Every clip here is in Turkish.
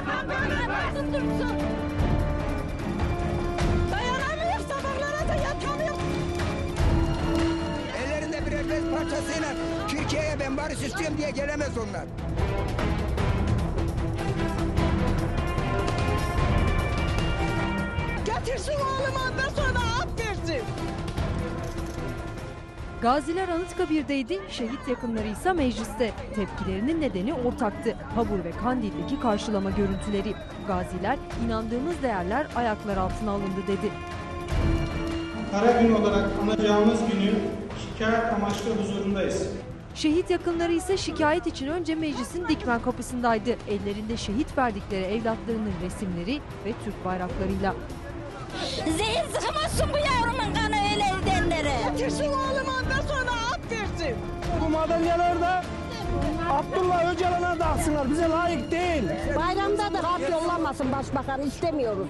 Tuttursun. Dayanamıyor sabahlara da yatamıyor. Ellerinde birer bez parçasıyla Türkiye'ye ben barış istiyorum diye gelemez onlar. Getirsin oğlumu Gaziler Anıtkabir'deydi, şehit yakınları ise mecliste. Tepkilerinin nedeni ortaktı. Habur ve Kandil'deki karşılama görüntüleri. Gaziler, inandığımız değerler ayaklar altına alındı dedi. Kara gün olarak anacağımız günü şikayet amaçlı huzurundayız. Şehit yakınları ise şikayet için önce meclisin dikmen kapısındaydı. Ellerinde şehit verdikleri evlatlarının resimleri ve Türk bayraklarıyla. Zehir sıkamazsın bu öyle Getirsin oğlumu ondan sonra at versin. Bu madalyaları da Abdullah Öcalan'a dağıtsınlar. Bize layık değil. Bayramda da harp yollamasın başbakan istemiyoruz.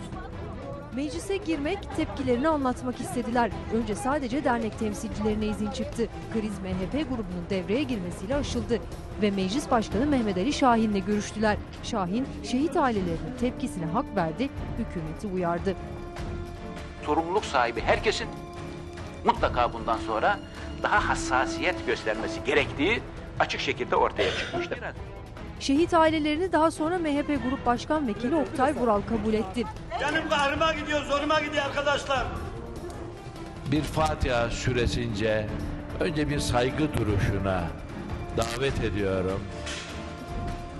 Meclise girmek, tepkilerini anlatmak istediler. Önce sadece dernek temsilcilerine izin çıktı. Kriz MHP grubunun devreye girmesiyle aşıldı. Ve Meclis Başkanı Mehmet Ali Şahin'le görüştüler. Şahin, şehit ailelerinin tepkisine hak verdi, hükümeti uyardı. sorumluluk sahibi herkesin mutlaka bundan sonra daha hassasiyet göstermesi gerektiği açık şekilde ortaya çıkmıştır. Şehit ailelerini daha sonra MHP Grup Başkan Vekili Oktay Vural kabul etti. Benim kahrıma gidiyor, zoruma gidiyor arkadaşlar. bir Fatiha süresince önce bir saygı duruşuna davet ediyorum.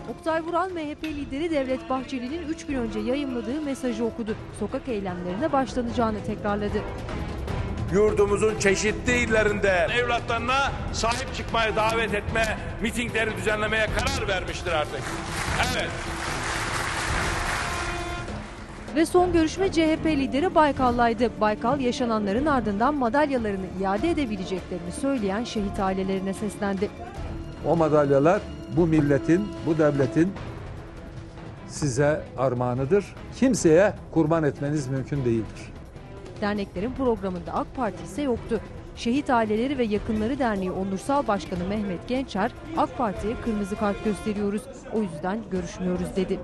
Oktay Vural MHP lideri Devlet Bahçeli'nin 3 gün önce yayımladığı mesajı okudu. Sokak eylemlerine başlanacağını tekrarladı. Yurdumuzun çeşitli illerinde evlatlarına sahip çıkmaya davet etme, mitingleri düzenlemeye karar vermiştir artık. Evet. Ve son görüşme CHP lideri Baykal'laydı. Baykal yaşananların ardından madalyalarını iade edebileceklerini söyleyen şehit ailelerine seslendi. O madalyalar bu milletin, bu devletin size armağanıdır. Kimseye kurban etmeniz mümkün değildir. Derneklerin programında AK Parti ise yoktu. Şehit Aileleri ve Yakınları Derneği Onursal Başkanı Mehmet Gençer, AK Parti'ye kırmızı kart gösteriyoruz. O yüzden görüşmüyoruz dedi.